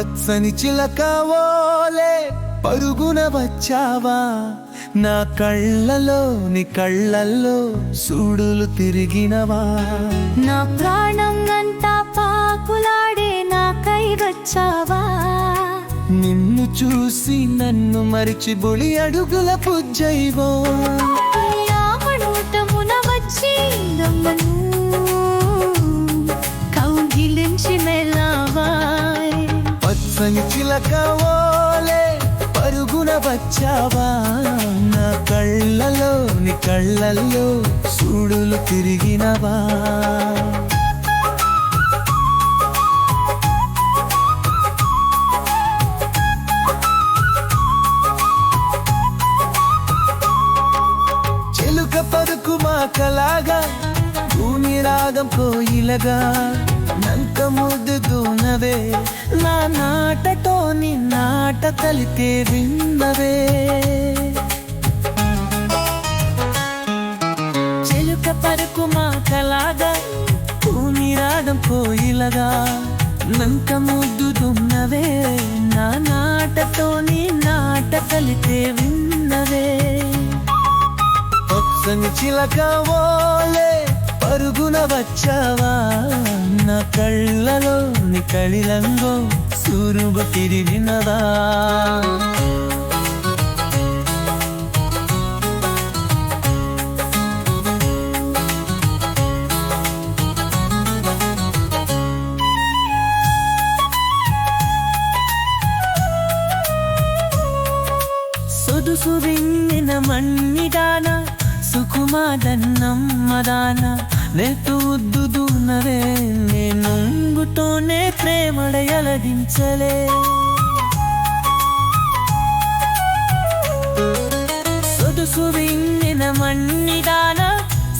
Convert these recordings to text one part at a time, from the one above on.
పచ్చని చిలకవోలే పరుగున వచ్చావా? నా కళ్ళలో నీ కళ్ళల్లో సూడులు తిరిగినవా? నా ప్రాణం అంతా పాకులాడే నాకై వచ్చావా? నిన్ను చూసి నన్ను మరిచి బుడి అడుగుల పుజ్జైవో పచ్చని పరుగున వచ్చావా? నా కళ్ళలో నీ కళ్ళల్లో సూడులు తిరిగినవా? చెలుక పరుకు మాకలాగా భూమి రాగం కోయిలగా నంక ముద్దునవే నా నాటతో నీ నాట కలితే విన్నవే చెలుక పరుకు మాటలాగా భూమి రాగం కోయిలగా నంక ముద్దుతున్నవే నా నాటతో నీ నాట కలితే విన్నవే పచ్చని చిలకవోలే వచ్చావా? నా కళ్ళలో నీ కళిలంగో సూరుగు తిరిగినదా? సొదుసు విన్నిన మన్నిదాన సుకుమాదన్నమ్మదాన నెట్టు ఉద్దుదున్నవే నేనుంగుతోనే ప్రేమడయలదించలే సొదుసు వింగిన మన్నిదాన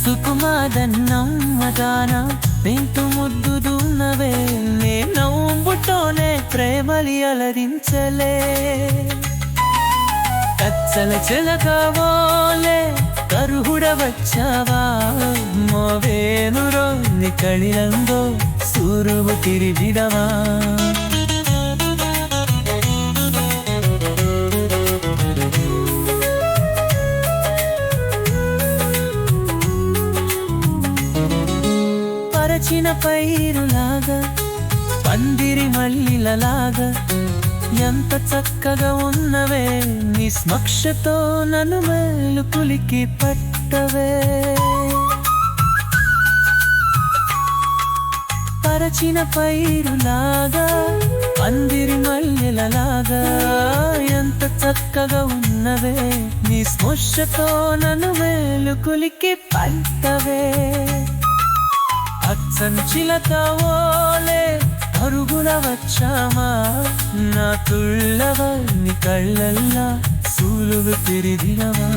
సుకుమాదన్నమ్మదాన నెట్టు ముద్దుదున్నవే నేనవ్వుతోనే ప్రేమలి అలరించలే కచ్చల చెలకవోలే కరుహుడ వచ్చావా మోవేనురో ని కళిలందో సూరువు తిరిగిడవా? పరచిన పైరులాగా పందిరి మల్లిలలాగా ఎంత చక్కగా ఉన్నవే నీ స్మక్షతో నన్ను మెల్లు కులికి పట్టవే. పరచిన పైరులాగా అందిరి మల్లెలలాగా. ఎంత చక్కగా ఉన్నవే నీ స్పృశతో నన్ను మేలు కులికి పట్టవే అచ్చంచిలతవోలే పరుగుల వచ్చామా? నా తుళ్ళవ కళ్ళల్లా సూలుగు తిరిగినవా?